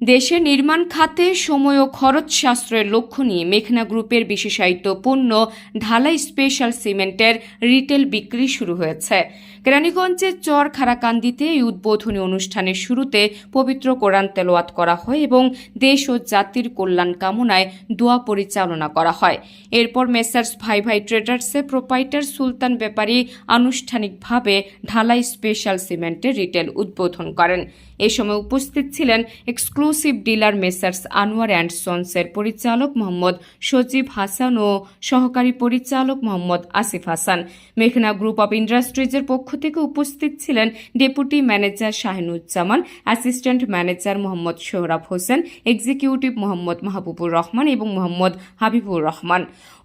দেশে নির্মাণ খাতে, সময় ও খরচ সাশ্রয়ের লক্ষ্য নিয়ে মেঘনা গ্রুপের বিশেষায়িত পণ্য, ঢালাই স্পেশাল সিমেন্টের রিটেল বিক্রি শুরু হয়েছে। কেরানীগঞ্জের চর খারাকান্দিতে এই উদ্বোধনী অনুষ্ঠানের শুরুতে পবিত্র কোরআন তেলোয়াত করা হয় এবং দেশ ও জাতির কল্যাণ কামনায় দোয়া পরিচালনা করা হয়। এরপর মেসার্স ভাই ভাই ট্রেডার্সে প্রোপাইটার সুলতান ব্যাপারী আনুষ্ঠানিকভাবে ঢালাই স্পেশাল সিমেন্টের রিটেল উদ্বোধন করেন। এ সময় উপস্থিত ছিলেন exclusive dealer messrs Anwar and সন্সের পরিচালক মোহাম্মদ সজীব হাসান ও সহকারী পরিচালক মোহাম্মদ আসিফ হাসান। মেঘনা গ্রুপ অব ইন্ডাস্ট্রিজের পক্ষ থেকে উপস্থিত ছিলেন deputy manager Shahinuzzaman assistant manager Mohammad Sohrab Hossain executive Mohammad Mahbubur Rahman এবং মোহাম্মদ হাবিবুর রহমান।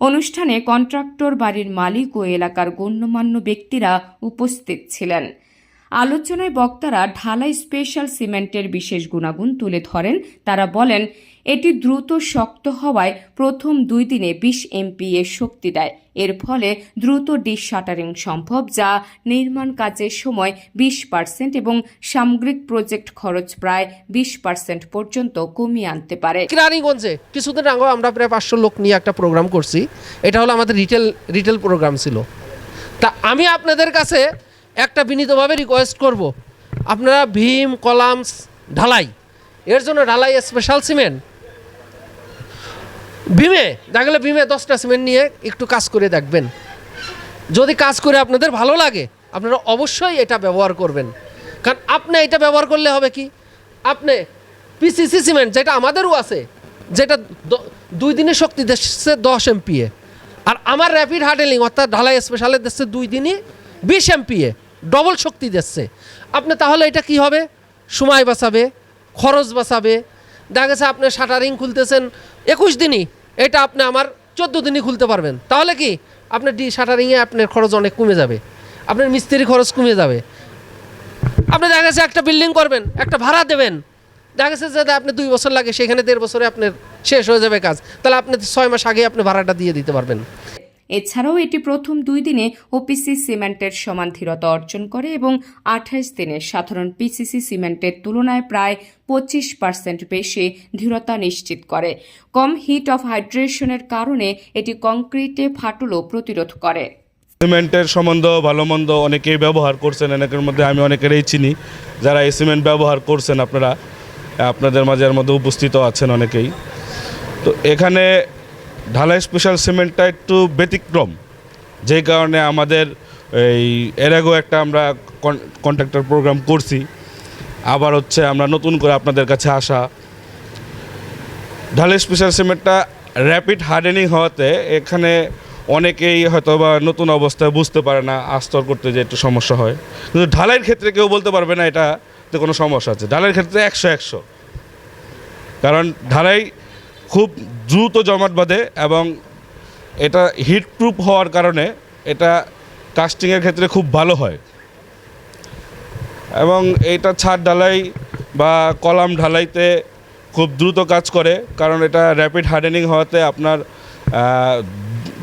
অনুষ্ঠানে কন্ট্রাক্টর বাড়ির মালিক ও এলাকার গণ্যমান্য ব্যক্তিরা উপস্থিত ছিলেন। আলোচনায় বক্তারা ঢালাই স্পেশাল সিমেন্টের বিশেষ গুণাগুণ তুলে ধরেন। তারা বলেন, এটি দ্রুত শক্ত হওয়ায় প্রথম দুই দিনে বিশ এমপি এর শক্তি দেয়। এর ফলে দ্রুত ডিশ শাটারিং সম্ভব, যা নির্মাণ কাজের সময় বিশ পার্সেন্ট এবং সামগ্রিক প্রজেক্ট খরচ প্রায় বিশ পার্সেন্ট পর্যন্ত কমিয়ে আনতে পারে। কিরানীগঞ্জে কিছুদিন আগে আমরা প্রায় পাঁচশো লোক নিয়ে একটা প্রোগ্রাম করছি। এটা হলো আমাদের রিটেল রিটেল প্রোগ্রাম ছিল। তা আমি আপনাদের কাছে একটা বিনীতভাবে রিকোয়েস্ট করব। আপনারা ভীম কলামস ঢালাই, এর জন্য ঢালাই স্পেশাল সিমেন্ট ভীমে, দেখলে ভীমে দশটা সিমেন্ট নিয়ে একটু কাজ করে দেখবেন। যদি কাজ করে আপনাদের ভালো লাগে, আপনারা অবশ্যই এটা ব্যবহার করবেন। কারণ আপনি এটা ব্যবহার করলে হবে কি? আপনি পিসিসি সিমেন্ট যেটা আমাদেরও আছে, যেটা দুই দিনে শক্তি দিচ্ছে দশ এমপিএ আর আমার র্যাপিড হার্ডেলিং অর্থাৎ ঢালাই স্পেশালে দিচ্ছে দুই দিনই বিশ এমপিএ ডবল শক্তি দিচ্ছে। আপনি তাহলে এটা কি হবে? সময় বাঁচাবে, খরচ বাঁচাবে। দেখা গেছে আপনি শাটারিং খুলতেছেন একুশ দিনই, এটা আপনি আমার চোদ্দ দিনই খুলতে পারবেন। তাহলে কি? আপনার ডি শাটারিংয়ে আপনার খরচ অনেক কমে যাবে। আপনার মিস্ত্রি খরচ কমে যাবে। আপনি দেখা গেছে একটা বিল্ডিং করবেন, একটা ভাড়া দেবেন। দেখা গেছে যে আপনি দুই বছর লাগে, সেখানে দেড় বছরে আপনার শেষ হয়ে যাবে কাজ। তাহলে আপনি ছয় মাস আগে আপনি ভাড়াটা দিয়ে দিতে পারবেন। এছাড়াও এটি প্রথম দুই দিনে ওপিসি সিমেন্টের সমান ধীরতা অর্জন করে এবং আঠাইশ দিনে সাধারণ পিসিসি সিমেন্টের তুলনায় প্রায় পঁচিশ পার্সেন্ট বেশি ধীরতা নিশ্চিত করে। কম হিট অফ হাইড্রেশনের কারণে এটি কংক্রিটে ফাটলও প্রতিরোধ করে। সিমেন্টের সম্বন্ধ ভালো মন্দ অনেকেই ব্যবহার করছেন, অনেকের মধ্যে আমি অনেকেরই চিনি। যারা এই সিমেন্ট ব্যবহার করছেন, আপনারা, আপনাদের মাঝের মধ্যে উপস্থিত আছেন অনেকেই। তো এখানে ঢালাই স্পেশাল সিমেন্টটা একটু ব্যতিক্রম। যেই কারণে আমাদের এই এর আগেও একটা আমরা কন্ট্রাক্টর প্রোগ্রাম করছি। আবার হচ্ছে আমরা নতুন করে আপনাদের কাছে আসা। ঢালাই স্পেশাল সিমেন্টটা র্যাপিড হার্ডেনিং হওয়াতে এখানে অনেকেই হয়তো বা নতুন অবস্থায় বুঝতে পারে না, আস্তর করতে যে একটু সমস্যা হয়। কিন্তু ঢালাইয়ের ক্ষেত্রে কেউ বলতে পারবে না, এটাতে কোনো সমস্যা আছে। ঢালাইয়ের ক্ষেত্রে একশো একশো। কারণ ঢালাই খুব দ্রুত জমাট বাঁধে এবং এটা হিট প্রুফ হওয়ার কারণে এটা কাস্টিংয়ের ক্ষেত্রে খুব ভালো হয়। এবং এটা ছাদ ঢালাই বা কলাম ঢালাইতে খুব দ্রুত কাজ করে, কারণ এটা র্যাপিড হার্ডেনিং হওয়াতে আপনার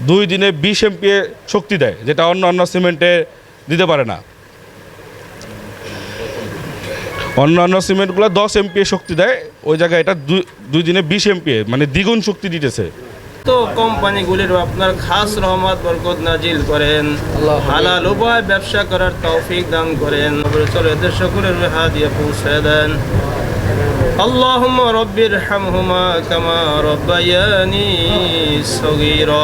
দুই দিনে বিশ এমপিএ শক্তি দেয়, যেটা অন্য অন্য সিমেন্টে দিতে পারে না। অন্যান্য সিমেন্টগুলো দশ এমপিএ শক্তি দেয় ওই জায়গায় এটা দুই দুই দিনে বিশ এমপিএ মানে দ্বিগুণ শক্তি দিতেছে তো কোম্পানিগুলির আপনার খাস রহমত বরকত নাজিল করেন হালাল উপায় ব্যবসা করার তৌফিক দান করেন চলে এদের সকলের রেহা দিয়ে পৌঁছে দেন اللهم رب ارحمهما كما ربياني صغيرا